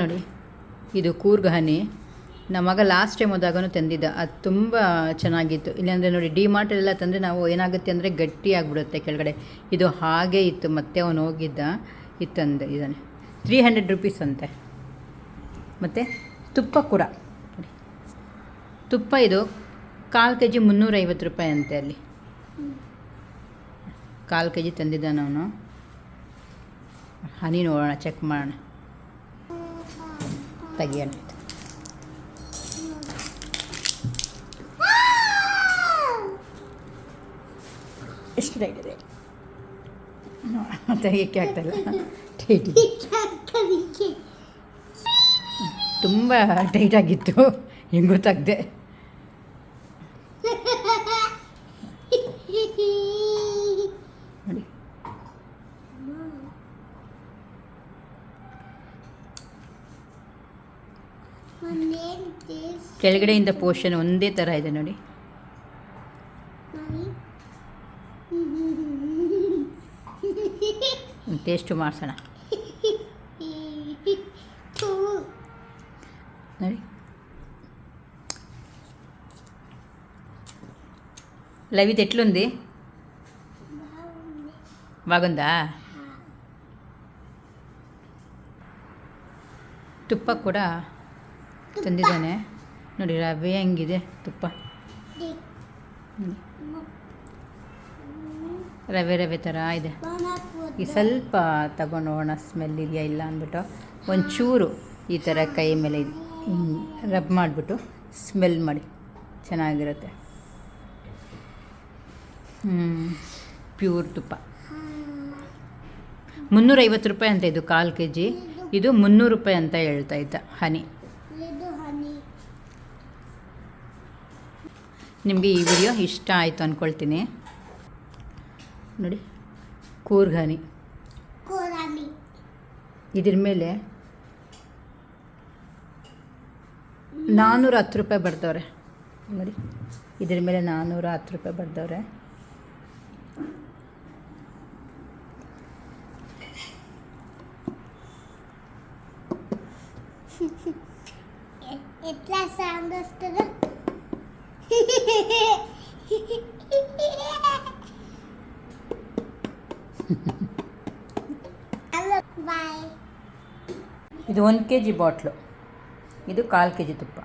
ನೋಡಿ, ಇದು ಕೂರ್ಗ್ ಹನಿ ನಮ್ಮ ಮಗ ಲಾಸ್ಟ್ ಟೈಮ್ ಹೋದಾಗನೂ ತಂದಿದ್ದ. ಅದು ತುಂಬ ಚೆನ್ನಾಗಿತ್ತು. ಇಲ್ಲಾಂದರೆ ನೋಡಿ ಡಿ ಮಾರ್ಟಲ್ಲೆಲ್ಲ ತಂದರೆ ನಾವು ಏನಾಗುತ್ತೆ ಅಂದರೆ ಗಟ್ಟಿ ಆಗಿಬಿಡುತ್ತೆ ಕೆಳಗಡೆ. ಇದು ಹಾಗೇ ಇತ್ತು, ಮತ್ತೆ ಅವನು ಹೋಗಿದ್ದ. ಇತ್ತಂದೆ ಇದ್ದಾನೆ ತ್ರೀ ಹಂಡ್ರೆಡ್ ರುಪೀಸ್ ಅಂತೆ. ಮತ್ತು ತುಪ್ಪ ಕೂಡ. ತುಪ್ಪ ಇದು ಕಾಲು ಕೆ ಜಿ ಮುನ್ನೂರೈವತ್ತು ರೂಪಾಯಿ ಅಂತೆ ಅಲ್ಲಿ. ಕಾಲು ಕೆ ಜಿ ತಂದಿದ್ದಾನವನು ಹನಿ ನೋಡೋಣ ಚೆಕ್ ಮಾಡೋಣ. ತೆಗಿಯೋಣ ಎಷ್ಟು ಟೈಟ್ ಇದೆ? ತೆಗಿಯೋಕ್ಕೆ ಆಗ್ತಾಯಿಲ್ಲ ಟೈಟ್ ತುಂಬ ತುಂಬ ಟೈಟಾಗಿತ್ತು ಹೆಂಗೆ ಗೊತ್ತಾಗದೆ? ಕೆಳಗಡೆಯಿಂದ ಪೋರ್ಷನ್ ಒಂದೇ ಥರ ಇದೆ ನೋಡಿ ಟೇಸ್ಟು ಮಾಡಿಸೋಣ ನೋಡಿ లవ్ ఇది ఎట్లుంది బాగుందా ತುಪ್ಪ ಕೂಡ ತಂದಿದ್ದಾನೆ. ನೋಡಿ, ರವೆ ಹೆಂಗಿದೆ, ತುಪ್ಪ. ರವೆ ರವೆ ಥರ ಇದೆ. ಈ ಸ್ವಲ್ಪ ತಗೊಂಡು ಹೋಗೋಣ ಸ್ಮೆಲ್ ಇದೆಯಾ ಇಲ್ಲ ಅಂದ್ಬಿಟ್ಟು. ಒಂಚೂರು ಈ ಥರ ಕೈ ಮೇಲೆ ರಬ್ ಮಾಡಿಬಿಟ್ಟು ಸ್ಮೆಲ್ ಮಾಡಿ. ಚೆನ್ನಾಗಿರುತ್ತೆ. ಪ್ಯೂರ್ ತುಪ್ಪ. ಮುನ್ನೂರೈವತ್ತು ರೂಪಾಯಿ ಅಂತ ಇದು ಕಾಲು ಕೆ ಜಿ ಇದು ಮುನ್ನೂರು ರೂಪಾಯಿ ಅಂತ ಹೇಳ್ತಾ ಇದ್ದ ಹನಿ. ನಿಮಗೆ ಈ ವಿಡಿಯೋ ಇಷ್ಟ ಆಯಿತು ಅಂದ್ಕೊಳ್ತೀನಿ ನೋಡಿ ಕೂರ್ಗಾನಿ. ಇದ್ರ ಮೇಲೆ ನಾನ್ನೂರ ಹತ್ತು ರೂಪಾಯಿ ಬರ್ದವ್ರೆ ನೋಡಿ ಇದ್ರ ಮೇಲೆ ನಾನ್ನೂರ ಹತ್ತು ರೂಪಾಯಿ ಬರ್ದವ್ರೆ ಎಲ್ಲ ಸಾಂಗ್ ಇದು ಒಂದು ಕೆ ಜಿ ಬಾಟ್ಲು ಇದು ಕಾಲು ಕೆ ಜಿ ತುಪ್ಪ